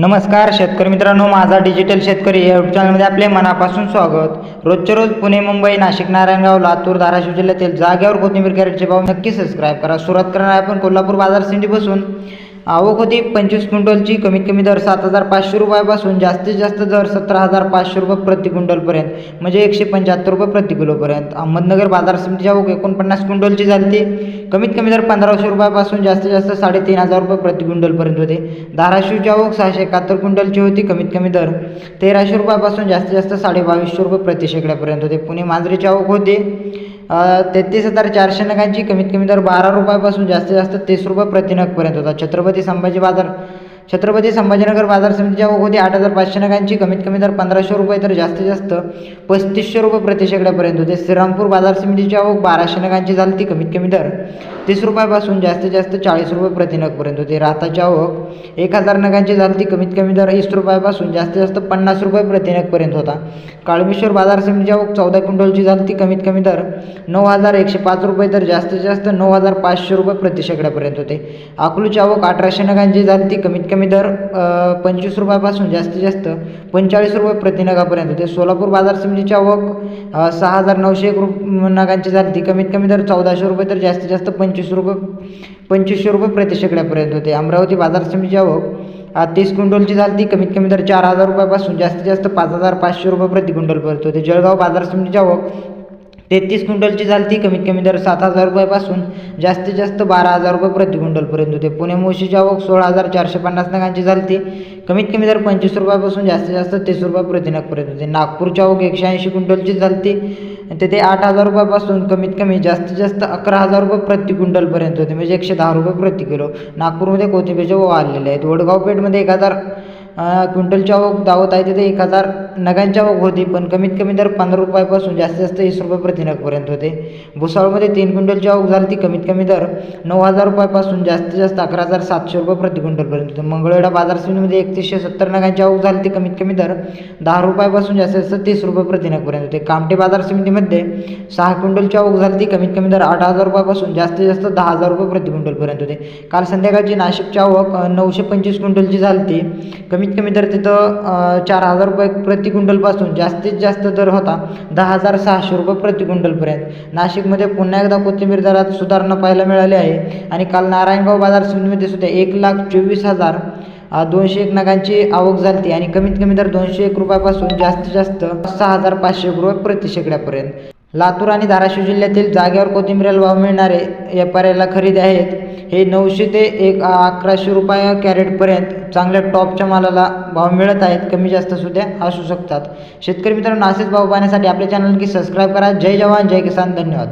नमस्कार शेतकरी मित्रांनो माझा डिजिटल शेतकरी या यूट्यूब चॅनलमध्ये आपले मनापासून स्वागत. रोजच्या रोज पुणे मुंबई नाशिक नारायणगाव लातूर धाराशिव जिल्ह्यातील जाग्यावर कोथिंबीर कॅरेटचे भाव नक्की सबस्क्राईब करा. सुरुवात करणार आहे आपण कोल्हापूर बाजार बसून आवक होती पंचवीस क्विंटलची. कमीत कमी दर सात हजार पाचशे रुपयापासून जास्तीत जास्त दर सतरा हजार पाचशे रुपये प्रति क्विंटलपर्यंत म्हणजे एकशे पंच्याहत्तर रुपये प्रति किलोपर्यंत. अहमदनगर बाजार समितीची आवक एकोणपन्नास क्विंटलची झाली ती कमीत कमी दर पंधराशे रुपयापासून जास्तीत जास्त साडेतीन हजार रुपये प्रति क्विंटलपर्यंत होते. धाराशिवची आवक सहाशे एकाहत्तर क्विंटलची होती. कमीत कमी दर तेराशे रुपयापासून जास्तीत जास्त साडे बावीसशे रुपये प्रति शेकड्यापर्यंत होते. पुणे मांजरीची आवक होते. तेहतीस हजार चारशे नगांची कमीत कमी दर बारा रुपयापासून जास्तीत जास्त तीस रुपये प्रतिनगपर्यंत होता. छत्रपती संभाजी बाजार छत्रपती संभाजीनगर बाजार समितीची आवक होती आठ हजार पाचशे नगांची कमीत कमी दर पंधराशे रुपये तर जास्तीत जास्त पस्तीसशे रुपये प्रतिशेकड्यापर्यंत होते. श्रीरामपूर बाजार समितीची आवक बाराशे नगांची झाली ती कमीत कमी दर तीस रुपयापासून जास्तीत जास्त चाळीस रुपये प्रतिनगपर्यंत होते. राताची आवक एक हजार नगांची झाली ती कमीत कमी दर वीस रुपयापासून जास्तीत जास्त पन्नास रुपये प्रतिनगपर्यंत होता. काळमेश्वर बाजार समितीची आवक चौदा क्विंटलची झाली ती कमीत कमी दर नऊ हजार एकशे पाच रुपये तर जास्तीत जास्त नऊ हजार पाचशे रुपये प्रतिशेकड्यापर्यंत होते. अकलूची आवक अठराशे नगांची झाली ती कमीत कमी दर पंचवीस रुपयापासून जास्तीत जास्त पंचेचाळीस रुपये प्रतिनगापर्यंत ते होते सोलापूर बाजार समितीची आवक सहा हजार नऊशे एक रुप नगांची झाली कमीत कमी दर चौदाशे रुपये तर जास्तीत जास्त पंचवीस रुपये पंचवीसशे रुपये प्रति शेकड्यापर्यंत होते. अमरावती बाजार समितीची आवक तीस क्विंटलची झाली कमीत कमी दर चार हजार रुपयापासून जास्तीत जास्त पाच हजार पाचशे रुपये प्रति क्विंटलपर्यंत होते. जळगाव बाजार समितीची आवक तेहतीस क्विंटलची झाली ती कमीत कमी दर सात हजार रुपयापासून जास्तीत जास्त बारा हजार रुपये प्रति क्विंटलपर्यंत होते. पुणे मुळशीची आवक सोळा हजार चारशे पन्नास नगांची झाली ती कमीत कमी दर पंचवीस रुपयापासून जास्तीत जास्त तीस रुपये प्रति नगपर्यंत होते. नागपूरची आवक एकशे ऐंशी क्विंटलची झाली ती तेथे आठ हजार रुपयापासून कमीत कमी जास्तीत जास्त अकरा हजार रुपये प्रति क्विंटलपर्यंत होते. म्हणजे एकशे दहा रुपये प्रति किलो. नागपूरमध्ये कोथिंबीरचे भाव आलेले आहेत. वडगाव पेठमध्ये एक हजार क्विंटलची आवक दावत आहे तिथे एक हजार नगांची आवक होती पण कमीत कमी दर पंधरा रुपयापासून जास्तीत जास्त वीस रुपये प्रतिनगपर्यंत होते. भुसावळमध्ये तीन क्विंटलची आवक झाली ती कमीत कमी दर नऊ हजार रुपयापासून जास्तीत जास्त अकरा हजार सातशे रुपये प्रति क्विंटलपर्यंत होते. मंगळवेढा बाजार समितीमध्ये एकतीसशे सत्तर नगांची आवक झाली ती कमीत कमी दर दहा रुपयापासून जास्तीत जास्त तीस रुपये प्रतिनगपर्यंत होते. कामटे बाजार समितीमध्ये सहा क्विंटलची आवक झाली ती कमीत कमी दर आठ हजार रुपयापासून जास्तीत जास्त दहा हजार रुपये प्रति क्विंटलपर्यंत होते. काल संध्याकाळची नाशिकची आवक नऊशे पंचवीस क्विंटलची झाली ती कमीत कमी दर तिथं चार हजार रुपये प्रति क्विंटलपासून जास्तीत जास्त दर होता दहा हजार सहाशे रुपये प्रति क्विंटलपर्यंत. नाशिकमध्ये पुन्हा एकदा कोथिंबीर दरात सुधारणा पाहायला मिळाली आहे आणि काल नारायणगाव बाजार समितीमध्ये सुद्धा एक लाख चोवीस हजार दोनशे एक नगांची आवक झाली आणि कमीत कमी दर दोनशे एक रुपयापासून जास्तीत जास्त सहा हजार पाचशे एक रुपये प्रति शेकड्यापर्यंत. लातूर आणि धाराशिव जिल्ह्यातील जागेवर कोथिंबीरला भाव मिळणारे व्यापाऱ्याला खरेदी आहेत. हे नऊशे ते एक अकराशे रुपये कॅरेटपर्यंत चांगल्या टॉपच्या मालाला भाव मिळत आहेत. कमी जास्त सुद्धा असू शकतात. शेतकरी मित्रांनो असेच भाव पाहण्यासाठी आपल्या चॅनल की सबस्क्राईब करा. जय जवान जय किसान. धन्यवाद.